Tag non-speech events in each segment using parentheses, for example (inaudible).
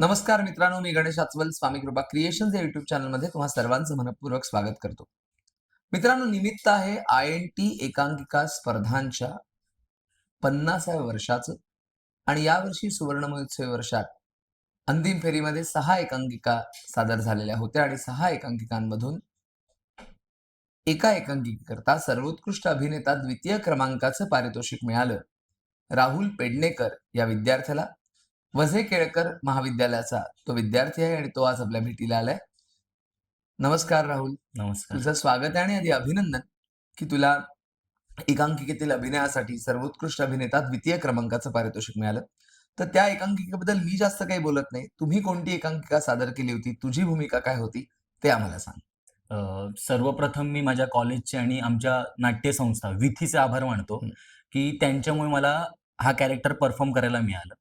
नमस्कार मित्रांनो मी गणेश आचवल स्वामी कृपा क्रिएशन या युट्यूब चॅनलमध्ये तुम्हा सर्वांचं मनपूर्वक स्वागत करतो. मित्रांनो निमित्त आहे आय एन टी एकांकिका स्पर्धांच्या पन्नासाव्या वर्षाचं आणि यावर्षी सुवर्ण महोत्सवी वर्षात अंतिम फेरीमध्ये सहा एकांकिका सादर झालेल्या होत्या आणि सहा एकांकिकांमधून एका एकांकिकेकरता सर्वोत्कृष्ट अभिनेता द्वितीय क्रमांकाचं पारितोषिक मिळालं. राहुल पेडणेकर या विद्यार्थ्याला वझे केळकर महाविद्यालयाचा तो विद्यार्थी आहे आणि तो आज आपल्या भेटीला आलाय. नमस्कार राहुल. नमस्कार. तुझं स्वागत आहे आणि आधी अभिनंदन की तुला एकांकिकेतील अभिनयासाठी सर्वोत्कृष्ट अभिनेता द्वितीय क्रमांकाचं पारितोषिक मिळालं. तर त्या एकांकिकेबद्दल मी जास्त काही बोलत नाही. तुम्ही कोणती एकांकिका सादर केली होती? तुझी भूमिका काय होती? ते आम्हाला सांग. सर्वप्रथम मी माझ्या कॉलेजचे आणि आमच्या नाट्यसंस्था विथीचे आभार मानतो. की त्यांच्यामुळे मला हा कॅरेक्टर परफॉर्म करायला मिळालं.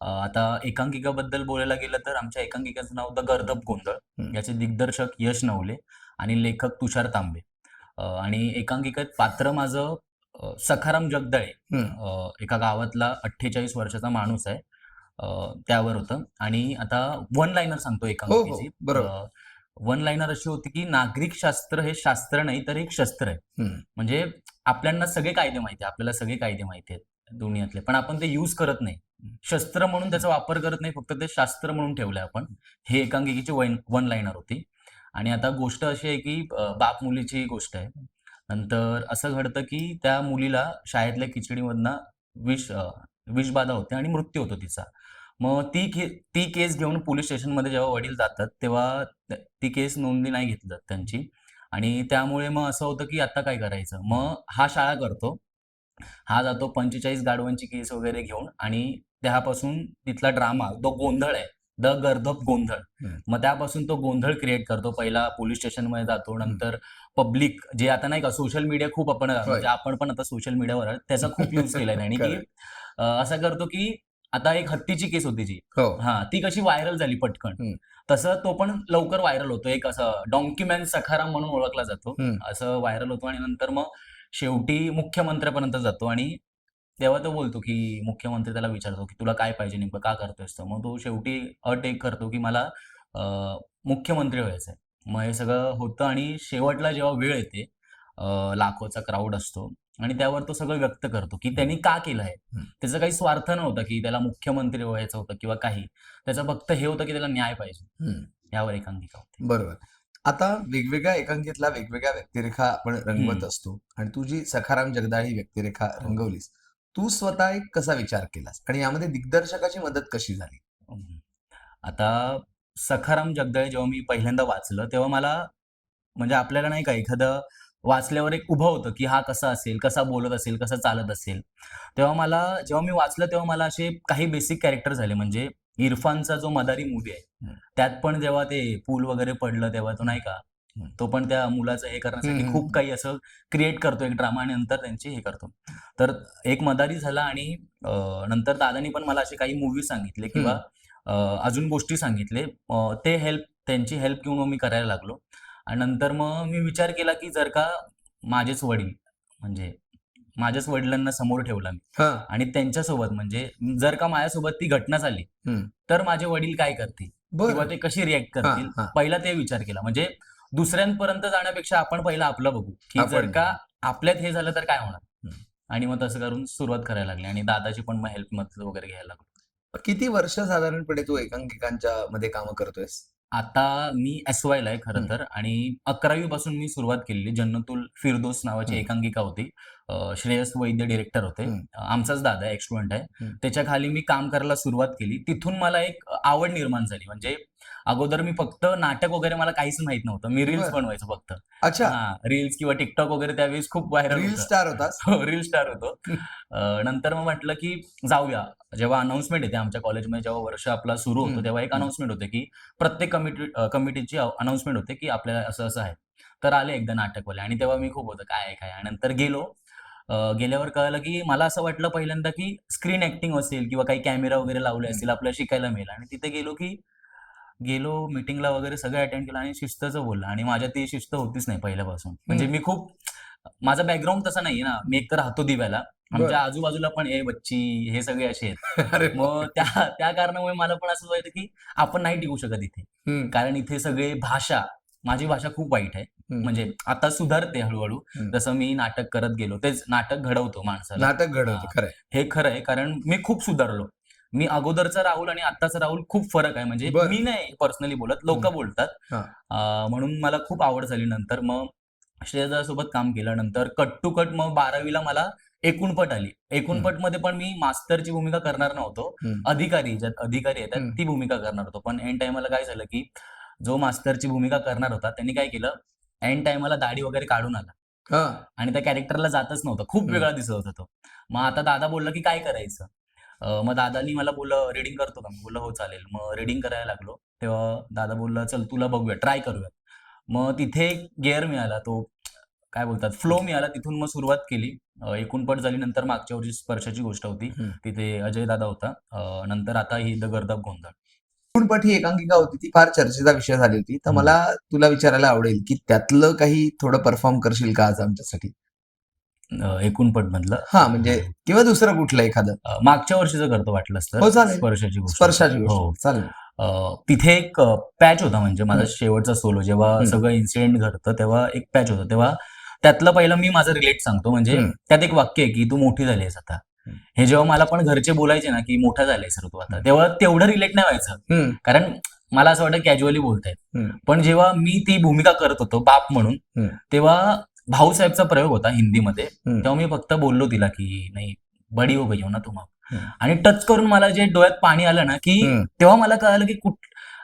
अ, आता एकांकिकाबद्दल बोलायला गेलं तर आमच्या एकांकिकाचं नाव होतं गर्दब गोंधळ. हं. याचे दिग्दर्शक यश नवले आणि लेखक तुषार तांबे. अ, आणि एकांकिकेत पात्र माझं अ, सखाराम जगदळे. हं. अ, एका गावातला अठ्ठेचाळीस वर्षाचा माणूस आहे. अ, त्यावर होतं. आणि आता वन लाईनर सांगतो एकांकिकेची हो, बरोबर. अ, वन लाईनर अशी होती की नागरिक शास्त्र हे शास्त्र नाही तर एक शस्त्र आहे. हं. म्हणजे आपल्याला सगळे कायदे माहिती आहे. आपल्याला सगळे कायदे माहिती आहेत. दुनियातले. पण आपण ते युज करत नाही. शस्त्र म्हणून त्याचा वापर करत नाही फक्त ते शास्त्र म्हणून ठेवलंय आपण. हे एकांकिकेची वन वन लाईनर होती. आणि आता गोष्ट अशी आहे की बाप मुलीची गोष्ट आहे. नंतर असं घडतं की त्या मुलीला शाळेतल्या खिचडीमधनं विष विषबाधा होते आणि मृत्यू होतो तिचा. मग ती के ती केस घेऊन पोलीस स्टेशनमध्ये जेव्हा वडील जातात तेव्हा ती केस नोंदणी नाही घेतली जात त्यांची. आणि त्यामुळे मग असं होतं की आता काय करायचं? मग हा शाळा करतो. हा जातो पंचेचाळीस गाडवांची केस वगैरे घेऊन आणि त्यापासून तिथला ड्रामा तो गोंधळ आहे. द गर्दप गोंधळ. मग त्यापासून तो गोंधळ क्रिएट करतो. पहिला पोलीस स्टेशनमध्ये जातो नंतर पब्लिक जे आता नाही का सोशल मीडिया खूप आपण म्हणजे आपण पण आता सोशल मीडियावर त्याचा खूप युज केलाय त्यांनी. (laughs) की असं करतो की आता एक हत्तीची केस होती जी. हो. हा ती कशी व्हायरल झाली पटकन. तसं तो पण लवकर व्हायरल होतो. एक असं डॉंकी मॅन सखाराम म्हणून ओळखला जातो. असं व्हायरल होतो आणि नंतर मग शेवटी मुख्यमंत्र्यापर्यंत जातो आणि तेव्हा तो बोलतो की मुख्यमंत्री त्याला विचारतो की तुला काय पाहिजे नेमकं का करतोयस तर? मग तो शेवटी अट एक करतो की मला मुख्यमंत्री व्हायचंय. मग हे सगळं होतं आणि शेवटला जेव्हा वेळ येते लाखोचा क्राऊड असतो आणि त्यावर तो सगळं व्यक्त करतो की त्यांनी का केलं आहे. त्याचा काही स्वार्थ नव्हता की त्याला मुख्यमंत्री व्हायचं होतं किंवा काही. त्याचं फक्त हे होतं की त्याला न्याय पाहिजे. यावर एकांकिका होती. बरोबर. आता वेगवेगळ्या एकांकिकेतल्या वेगवेगळ्या व्यक्तिरेखा आपण रंगवत. असतो आणि तू जी सखाराम जगदाळ ही व्यक्तिरेखा रंगवलीस तू स्वतः एक कसा विचार केलास आणि यामध्ये दिग्दर्शकाची मदत कशी झाली. आता सखाराम जगदळे जेव्हा मी पहिल्यांदा वाचलं तेव्हा मला म्हणजे आपल्याला नाही का एखादं वाचल्यावर एक उभं होतं की हा कसा असेल कसा बोलत असेल कसा चालत असेल तेव्हा मला जेव्हा मी वाचलं तेव्हा मला असे काही बेसिक कॅरेक्टर झाले म्हणजे इरफानचा जो मदारी मूवी आहे. त्यात पण जेव्हा ते पूल वगैरे पडलं तेव्हा तो नाही का. तो पण त्या मुलाचं हे करण्यासाठी. खूप काही असं क्रिएट करतो एक ड्रामा आणि नंतर त्यांची हे करतो तर एक मदारी झाला आणि नंतर दादानी पण मला असे काही मूवी सांगितले किंवा अजून गोष्टी सांगितले ते हेल्प त्यांची हेल्प घेऊन मग मी करायला लागलो आणि नंतर मग मी विचार केला की जर का माझेच वडील म्हणजे माझ्याच वडिलांना समोर ठेवला मी. आणि त्यांच्यासोबत म्हणजे जर का माझ्यासोबत ती घटना झाली. तर माझे वडील काय करतील? किंवा ते कशी रिॲक्ट करतील. पहिला ते विचार केला. म्हणजे दुसऱ्यांपर्यंत जाण्यापेक्षा आपण पहिला आपलं बघू. की जर का आपल्यात हे झालं तर काय होणार. आणि मग तसं करून सुरुवात करायला लागली. आणि दादाची पण मग हेल्प मदत वगैरे घ्यायला लागलो. किती वर्ष साधारणपणे तू एकांकिकांच्या मध्ये काम करतोयस? आता मी एस वायला आहे खरं हम्म. तर आणि अकरावी पासून मी सुरुवात केलेली जन्नतुल फिरदोस नावाची हम्म. एकांकिका होती अं, श्रेयस वैद्य डिरेक्टर होते हम्म. आमचाच दादा आहे एक्स्टुडंट आहे हम्म. त्याच्याखाली मी काम करायला सुरुवात केली तिथून मला एक आवड निर्माण झाली म्हणजे अगोदर मी फक्त नाटक वगैरे मला काहीच माहीत नव्हतं. मी रील्स बरं. बनवायचो फक्त. अच्छा. हा रील्स किंवा टिकटॉक वगैरे त्यावेळेस खूप व्हायरल रील होतं. स्टार होतास हो रील स्टार होतो. अं, नंतर मग म्हटलं की जाऊया. जेव्हा अनाऊन्समेंट येते आमच्या कॉलेजमध्ये जेव्हा वर्ष आपला सुरू होतो हम्म, तेव्हा एक हम्म. अनाऊन्समेंट होते की प्रत्येक कमिटी कमिटीची अनाऊन्समेंट होते की आपल्याला असं असं आहे. तर आले एकदा नाटकवाले आणि तेव्हा मी खूप होतं काय आहे, काय आहे. नंतर गेलो. अं, गेल्यावर कळलं की मला असं वाटलं पहिल्यांदा की स्क्रीन ऍक्टिंग असेल किंवा काही कॅमेरा वगैरे लावले असतील आपल्याला शिकायला मिळेल. आणि तिथे गेलो की गेलो मिटिंगला वगैरे सगळं अटेंड केलं आणि शिस्तचं बोललं. आणि माझ्यात ती शिस्त होतीच नाही पहिल्यापासून. म्हणजे मी खूप माझा बॅकग्राऊंड तसा नाहीये ना. मी एक तर राहतो दिव्याला. आमच्या आजूबाजूला पण ए बच्ची हे सगळे असे आहेत. (laughs) मग त्या त्या कारणामुळे मला पण असं वाटतं की आपण नाही टिकू शकत इथे. कारण इथे सगळे भाषा माझी भाषा खूप वाईट आहे. म्हणजे आता सुधारते हळूहळू. जसं मी नाटक करत गेलो. तेच नाटक घडवतो माणसाला. नाटक घडवतं. खरंय. हे खरं आहे कारण मी खूप सुधारलो. मी अगोदरचा राहुल आणि आत्ताचा राहुल खूप फरक आहे म्हणजे बरं. मी नाही पर्सनली बोलत लोक हम्म. बोलतात हा. अं, म्हणून मला खूप आवड झाली नंतर मग श्रेयदासोबत काम केलं नंतर कट टू कट मग बारावीला मला एकूण पट आली एकूण हम्म. पटमध्ये पण मी मास्टरची भूमिका करणार नव्हतो हम्म. अधिकारी ज्यात अधिकारी येतात हम्म. ती भूमिका करणार होतो पण एन टायमाला काय झालं की जो मास्टरची भूमिका करणार होता त्यांनी काय केलं एन टायमाला दाढी वगैरे काढून आला हा आणि त्या कॅरेक्टरला जातच नव्हतं खूप हम्म. वेगळा दिसत होता तो मग आता दादा बोलला की काय करायचं मग दादानी मला बोललं रिडिंग करतो का? मी बोललं हो चालेल. मग रिडिंग करायला लागलो. तेव्हा दादा बोलला चल तुला बघूया ट्राय करूया. मग तिथे गिअर मिळाला तो काय बोलतात फ्लो मिळाला तिथून मग सुरुवात केली. एकूण पट झाली नंतर मागच्या वर्षी स्पर्शाची गोष्ट होती. तिथे अजय दादा होता. नंतर आता ही द गर्दब गोंधळ. एकूणपट ही एकांकिका होती ती फार चर्चेचा विषय झाली होती. तर. मला तुला विचारायला आवडेल की त्यातलं काही थोडं परफॉर्म करशील का आज आमच्यासाठी? एकूण पट मधलं. हा म्हणजे किंवा दुसरं कुठलं एखादं. मागच्या वर्षीचं करतो हो, तर. चालेल. स्पर्शाची स्पर्शाची हो. चालेल. अं, तिथे एक पॅच होता म्हणजे माझा. शेवटचा सोलो. जेव्हा. सगळं इन्सिडेंट घडतं तेव्हा एक पॅच होता. तेव्हा त्यातलं पहिलं मी माझं रिलेट सांगतो. म्हणजे. त्यात एक वाक्य आहे की तू मोठी झाली आहेस आता. हे. जेव्हा मला पण घरचे बोलायचे ना की मोठा झालाय सर तू आता. तेव्हा तेवढं रिलेट नाही व्हायचं. कारण मला असं वाटतं कॅज्युअली बोलतायत. पण जेव्हा मी ती भूमिका करत होतो बाप म्हणून. तेव्हा भाऊसाहेबचा प्रयोग होता हिंदीमध्ये. तेव्हा मी फक्त बोललो तिला की नाही बडी हो गई हो ना तुम अब." हम्म. आणि टच करून मला जे डोळ्यात पाणी आलं ना की. तेव्हा मला कळालं की कुठ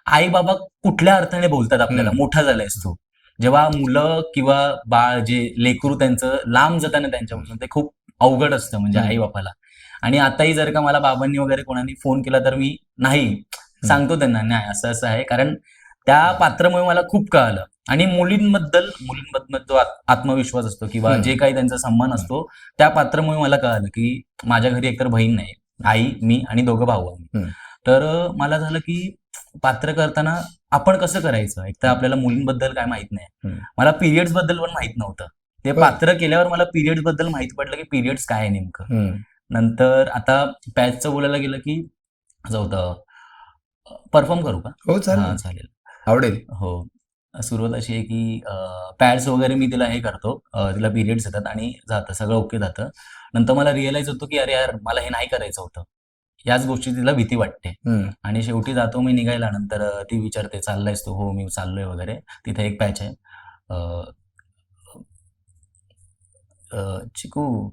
आई बाबा कुठल्या अर्थाने बोलतात आपल्याला. मोठा झालायस तू जेव्हा मुलं किंवा बाळ जे लेकरू त्यांचं लांब जाताना त्यांच्यापासून ते खूप अवघड असतं म्हणजे. आई बापाला आणि आताही जर का मला बाबांनी वगैरे कोणाने फोन केला तर मी नाही सांगतो त्यांना नाही असं असं आहे कारण त्या पात्रामुळे मला खूप कळालं आणि मुलींबद्दल मुलींबद्दल जो आत- आत्मविश्वास असतो किंवा. जे काही त्यांचा सन्मान असतो त्या पात्रामुळे मला कळालं की माझ्या घरी एकतर बहीण नाही आई मी आणि दोघं भाऊ आम्ही. तर मला झालं की पात्र करताना आपण कसं करायचं? एक तर आपल्याला मुलींबद्दल काय माहीत नाही. मला पिरियड्सबद्दल पण माहीत नव्हतं. ते. पात्र केल्यावर मला पिरियड्सबद्दल माहीत पडलं की पिरियड्स काय आहे नेमकं. नंतर आता पॅचचं बोलायला गेलं की होतं परफॉर्म करू का? हो चालेल. आवडेल. हो. सुरुवात अशी आहे की पॅड्स वगैरे मी तिला हे करतो. अं, तिला पिरियड्स येतात आणि जातं सगळं ओके जातं. नंतर मला रिअलाइज होतो की अरे यार मला हे नाही करायचं होतं. याच गोष्टी तिला भीती वाटते. हम्म. आणि शेवटी जातो मी निघायला नंतर अं, ती विचारते चाललायस तू? हो मी चाललोय वगैरे. तिथे एक पॅच आहे. अं, अं, चिकू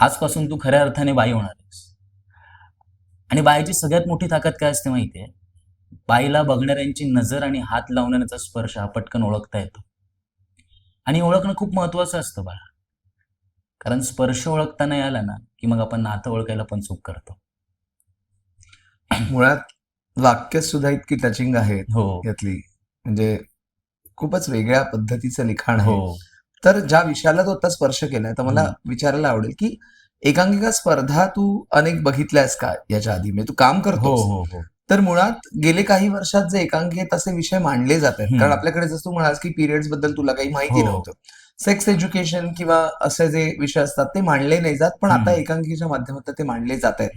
आजपासून तू खऱ्या अर्थाने बाई होणार आहेस. आणि बाईची सगळ्यात मोठी ताकद काय असते माहितीये? बाईला बघणाऱ्यांची नजर आणि हात लावण्याचा स्पर्श हा पटकन ओळखता येतो. आणि ओळखणं खूप महत्वाचं असतं बाळा. कारण स्पर्श ओळखता नाही आला ना की मग आपण नातं ओळखायला पण चूक करतो. मुळात वाक्य सुद्धा इतकी टचिंग आहेत हो. यातली. म्हणजे खूपच वेगळ्या पद्धतीचं लिखाण आहे. हो. तर ज्या विषयाला तू आता स्पर्श केलाय तर मला. विचारायला आवडेल की एकांकिका स्पर्धा तू अनेक बघितल्यास का याच्या आधी? म्हणजे तू काम हो करतो हो हो. तर मुळात गेले काही वर्षात जे एकांकिकेत असे विषय मांडले जात आहेत हम्म. कारण आपल्याकडे जसं तू म्हणास की पिरियड्सबद्दल तुला काही माहिती हो. नव्हतं सेक्स एज्युकेशन किंवा असे जे विषय असतात ते मांडले नाही जात पण आता हम्म. एकांकिकेच्या माध्यमातून ते मांडले जात आहेत.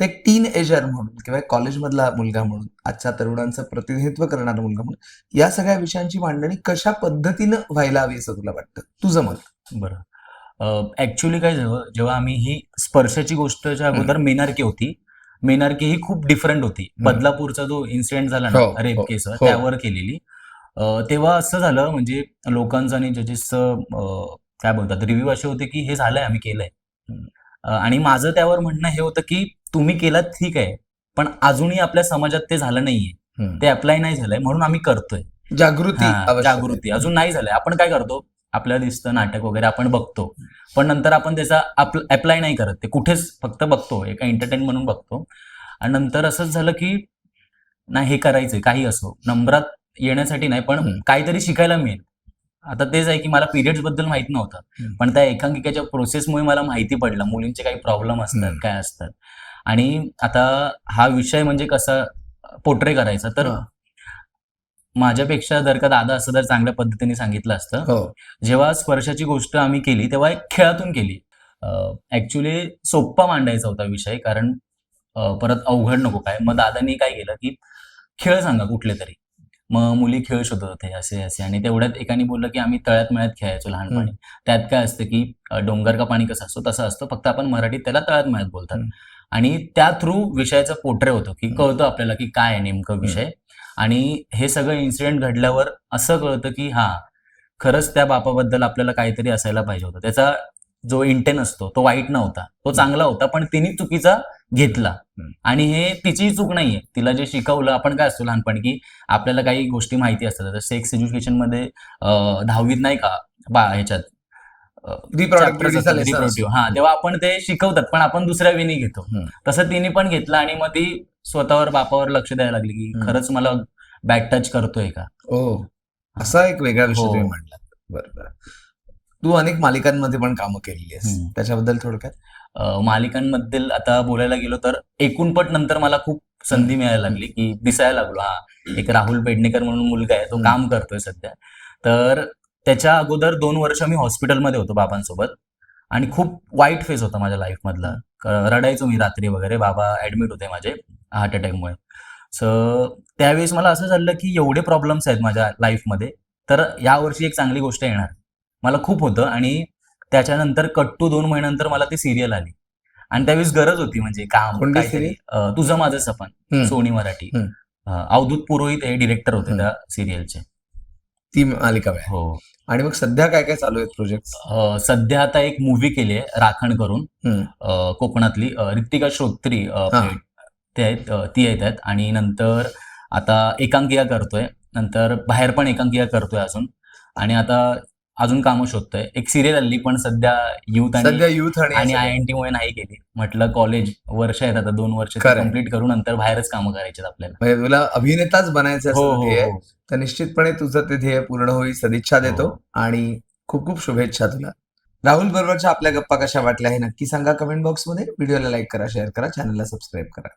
ते एक टीन एजर म्हणून किंवा कॉलेजमधला मुलगा म्हणून आजच्या तरुणांचं प्रतिनिधित्व करणारा मुलगा म्हणून या सगळ्या विषयांची मांडणी कशा पद्धतीनं व्हायला हवी असं तुला वाटतं तुझं मत बरं ऍक्च्युली काय झालं जेव्हा आम्ही ही स्पर्शाची गोष्टच्या अगोदर मेनारकी होती मेनारकी ही खूप डिफरंट होती. बदलापूरचा जो इन्सिडेंट झाला हो, ना रेप हो, केस हो. त्यावर केलेली तेव्हा असं झालं म्हणजे लोकांचं आणि जजेसचं काय बोलतात रिव्ह्यू असे होते की हे झालंय आम्ही केलंय आणि माझं त्यावर म्हणणं हे होतं की तुम्ही केलात ठीक आहे पण अजूनही आपल्या समाजात ते झालं नाहीये. ते अप्लाय नाही झालंय म्हणून आम्ही करतोय जागृती हा. जागृती अजून नाही झालंय आपण काय करतो आपल्याला दिसतं नाटक वगैरे आपण बघतो. पण नंतर आपण त्याचा अप्लाय नाही करत. ते कुठेच फक्त बघतो एका एंटरटेन म्हणून बघतो. आणि नंतर असंच झालं की नाही हे करायचंय काही असो. नंबरात येण्यासाठी नाही पण. काहीतरी शिकायला मिळेल. आता तेच आहे की मला पिरियड्सबद्दल माहीत नव्हतं. पण त्या एकांकिकेच्या प्रोसेसमुळे मला माहिती पडलं. मुलींचे काही प्रॉब्लेम असतात. काय असतात. आणि आता हा विषय म्हणजे कसा पोट्रे करायचा. तर. माझ्यापेक्षा जर का दादा असं जर चांगल्या पद्धतीने सांगितलं असतं हो. जेव्हा स्पर्शाची गोष्ट आम्ही केली तेव्हा एक खेळातून केली. ऍक्च्युली सोप्पा मांडायचा होता विषय कारण अ, परत अवघड नको काय. मग दादांनी काय केलं की खेळ सांगा कुठले तरी. मग मुली खेळ शोधत होते असे असे. आणि तेवढ्यात एकाने बोललं की आम्ही तळ्यात मळ्यात खेळायचो लहानपणी. त्यात काय असतं की अ, डोंगर का पाणी कसं असतो तसं असतं. फक्त आपण मराठीत त्याला तळ्यात मळ्यात बोलतात. हम्म. आणि त्या थ्रू विषयाचं पोट्रे होतं की. कळतं आपल्याला की काय आहे नेमकं विषय. आणि हे सगळं इन्सिडेंट घडल्यावर असं कळतं की हा खरंच त्या बापाबद्दल आपल्याला काहीतरी असायला पाहिजे होतं. त्याचा जो इंटेन असतो तो वाईट नव्हता. तो चांगला होता पण तिने चुकीचा घेतला. आणि हे तिची चूक नाहीये. तिला जे शिकवलं आपण काय असतो लहानपणी की आपल्याला काही गोष्टी माहिती असतात. सेक्स एज्युकेशनमध्ये दहावीत नाही का बा ह्याच्यात रिप्रोडक्टिव्ह हा तेव्हा आपण ते शिकवतात पण आपण दुसऱ्या वेनी घेतो. तसं तिने पण घेतलं आणि मग ती स्वतःवर बापावर लक्ष द्यायला लागली की. खरंच मला बॅक टच करतोय का? ओ असा एक वेगळा विषय हो. तुम्ही मांडला बरं बरं. तू अनेक मालिकांमध्ये पण कामं केलेली आहेस. त्याच्याबद्दल थोडक्यात? मालिकांबद्दल आता बोलायला गेलो तर एकूणपट नंतर मला खूप संधी मिळायला लागली की दिसायला लागलो. हा एक राहुल पेडणेकर म्हणून मुलगा आहे तो. काम करतोय सध्या. तर त्याच्या अगोदर दोन वर्ष मी हॉस्पिटलमध्ये होतो बाबांसोबत. आणि खूप वाईट फेज होता माझ्या लाईफ मधला क- रडायचो मी रात्री वगैरे बाबा ऍडमिट होते माझे हार्ट अटॅकमुळे. सो त्यावेळेस मला असं झालं की एवढे प्रॉब्लेम्स आहेत माझ्या लाईफमध्ये तर यावर्षी एक चांगली गोष्ट येणार. मला खूप होतं आणि त्याच्यानंतर कट्टू दोन महिन्यानंतर मला ती सिरियल आली. आणि त्यावेळेस गरज होती म्हणजे काम काहीतरी. तुझं माझं सपन. सोनी मराठी. अवधूत पुरोहित हे डिरेक्टर होते. त्या सिरियलचे ती मालिका आहे हो. आणि मग सध्या काय काय चालू आहेत प्रोजेक्ट अं, सध्या आता एक मूवी केली आहे राखण करून. अं, कोकणातली अं, रित्तिका श्रोत्री अं, हा. ते आहेत अं, ती आहेत. त्यात आणि नंतर आता एकांकिका करतोय. नंतर बाहेर पण एकांकिका करतोय अजून. आणि आता अजून कामं शोधतोय. एक सिरियल आली पण सध्या युथ आणि सध्या युथ आणि आय एन टी मुळे नाही केली. म्हटलं कॉलेज वर्ष आहेत आता दोन वर्ष खरंय. कंप्लीट करू नंतर बाहेरच कामं करायची आपल्याला. म्हणजे तुला अभिनेताच बनायचं हो असं हो ध्येय आहे. हो. तर निश्चितपणे तुझं ते ध्येय पूर्ण होईल सदिच्छा देतो हो. आणि खूप खूप शुभेच्छा तुला. राहुल बरोबरच्या आपल्या गप्पा कशा वाटल्या हे नक्की सांगा कमेंट बॉक्समध्ये. व्हिडिओला लाईक करा शेअर करा चॅनलला सबस्क्राईब करा.